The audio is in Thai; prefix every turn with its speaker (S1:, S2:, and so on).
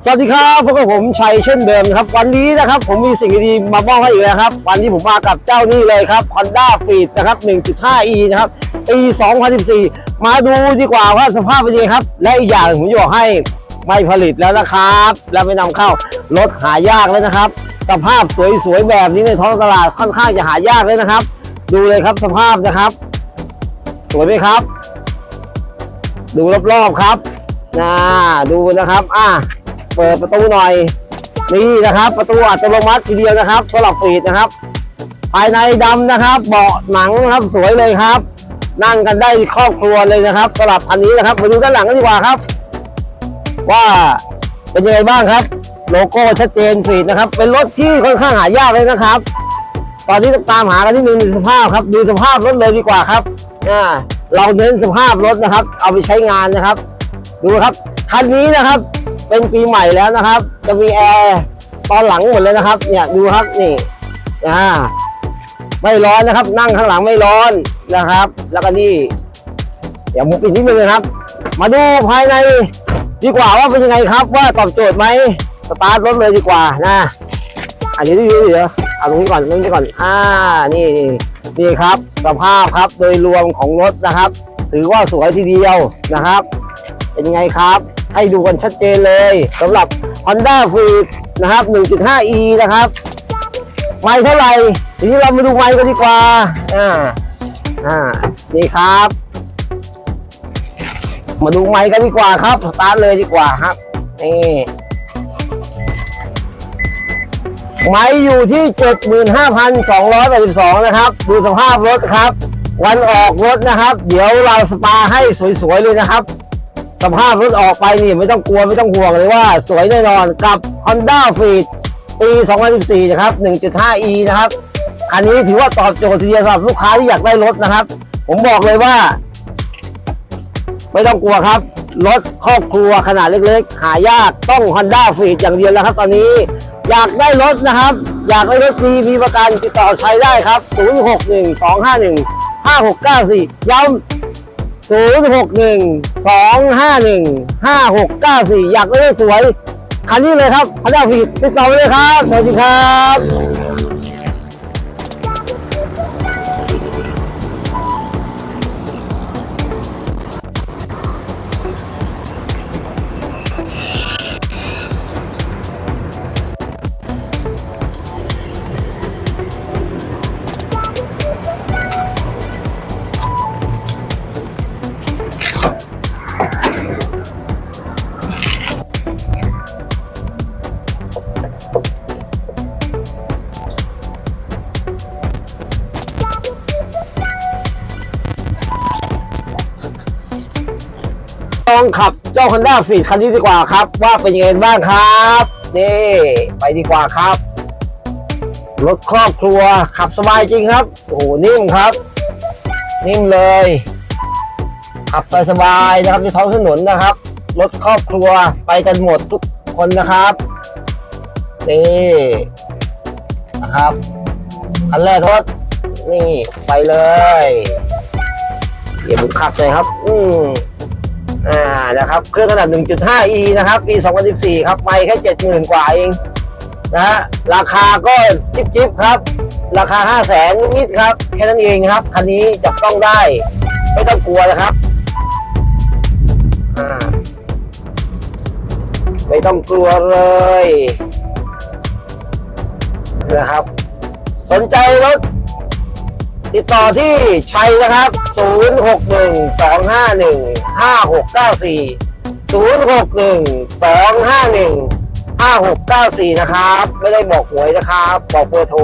S1: สวัสดีครับพบกับผมชัยเช่นเดิมนะครับ วันนี้นะครับผมมีสิ่งดีๆมามอบให้อีกแล้วครับ วันนี้ผมมากับเจ้านี่เลยครับ Honda f e e d นะครับ 1.5e นะครับปี2014 มาดูดีกว่าว่าสภาพเป็นยังไงครับ และอีกอย่างผมจะบอกให้ไม่ผลิตแล้วนะครับ และไม่นำเข้ารถหายากแล้วนะครับ สภาพสวยๆแบบนี้ในท้องตลาดค่อนข้างจะหายากเลยนะครับ ดูเลยครับสภาพนะครับ สวยไหมครับ ดูรอบๆครับนะดูนะครับอะ เปิดประตูหน่อย นี่นะครับ ประตูอัตโนมัติทีเดียวนะครับสำหรับฟีดนะครับ ภายในดำนะครับ เบาะหนังนะครับสวยเลยครับ นั่งกันได้ครอบครัวเลยนะครับสำหรับคันนี้นะครับมาดูด้านหลังกันดีกว่าครับ ว่าเป็นยังไงบ้างครับ โลโก้ชัดเจนฟีดนะครับ เป็นรถที่ค่อนข้างหายากเลยนะครับ ตอนนี้ต้องตามหากันที่หนึ่งดูสภาพครับดูสภาพรถเลยดีกว่าครับอ่าเราเน้นสภาพรถนะครับ เอาไปใช้งานนะครับ ดูครับคันนี้นะครับ เป็นปีใหม่แล้วนะครับ จะมีแอร์ตอนหลังหมดเลยนะครับ เนี่ยดูครับนี่อ่าไม่ร้อนนะครับ นั่งข้างหลังไม่ร้อนนะครับ แล้วก็นี่อย่ามุกปิดนิดนึงนะครับ มาดูภายในดีกว่าว่าเป็นยังไงครับ ว่าตอบโจทย์ไหมสตาร์ทรถเลยดีกว่านะอันนี้ดีเดี๋ยวเอาตรงนี้ก่อนตรงนี้ก่อนอ่านี่นี่นี่ครับ สภาพครับโดยรวมของรถนะครับ ถือว่าสวยทีเดียวนะครับ เป็นยังไงครับ ให้ดูกันชัดเจนเลยสำหรับ Honda f r e d นะครับ 1.5e นะครับ ไม่เท่าไหร่ทีนี้เรามาดูไมค์กันดีกว่า อ่า อ่า นี่ครับ มาดูไมค์กันดีกว่าครับ สตาร์ทเลยดีกว่าครับ นี่ไม้อยู่ที่ 75,282 นะครับ ดูสภาพรถครับ วันออกรถนะครับ เดี๋ยวเราสปาให้สวยๆเลยนะครับ สภาพรถออกไปนี่ไม่ต้องกลัวไม่ต้องห่วงเลยว่าสวยแน่นอนกับ Honda f e e d ปี 2014 นะครับ 1.5e นะครับ คันนี้ถือว่าตอบโจทย์ทีเดียวสำหรับลูกค้าที่อยากได้รถนะครับ ผมบอกเลยว่า ไม่ต้องกลัวครับ รถครอบครัวขนาดเล็กๆ หายากต้อง Honda f e e d อย่างเดียวแล้วครับ ตอนนี้อยากได้รถนะครับ อยากได้รถดีมีประกันติดต่อใช้ได้ครับ 0612515694 ย้ำ 0 6 1 2 5 1 5 6 9 4 อยากได้สวย คันนี้เลยครับพันดาวผิดติดต่อไปเลยครับ สวัสดีครับ ลองขับเจ้า Honda f e e d คันนี้ดีกว่าครับ ว่าเป็นยังไงบ้างครับ นี่ไปดีกว่าครับรถครอบครัวขับสบายจริงครับ โอ้โหนิ่มครับ นิ่มเลย ขับสบายๆนะครับในท้องถนนนะครับรถครอบครัวไปกันหมดทุกคนนะครับนี่นะครับคันแรกรถนี่ไปเลยเดี๋ยวผมขับเลยครับ อืม อ่านะครับเครื่องขนาด 1.5e นะครับปี 2014 ครับไม่แค่ 70,000 กว่าเองนะฮะราคาก็จิ๊บจิบครับ ราคา 5 0 0แสนนิดครับ แค่นั้นเองครับ คันนี้จับต้องได้ ไม่ต้องกลัวนะครับไม่ต้องกลัวเลยนะครับ สนใจรถ ติดต่อที่ชัยนะครับ 0612515694 0612515694 นะครับ ไม่ได้บอกหวยนะครับ บอกเบอร์โทร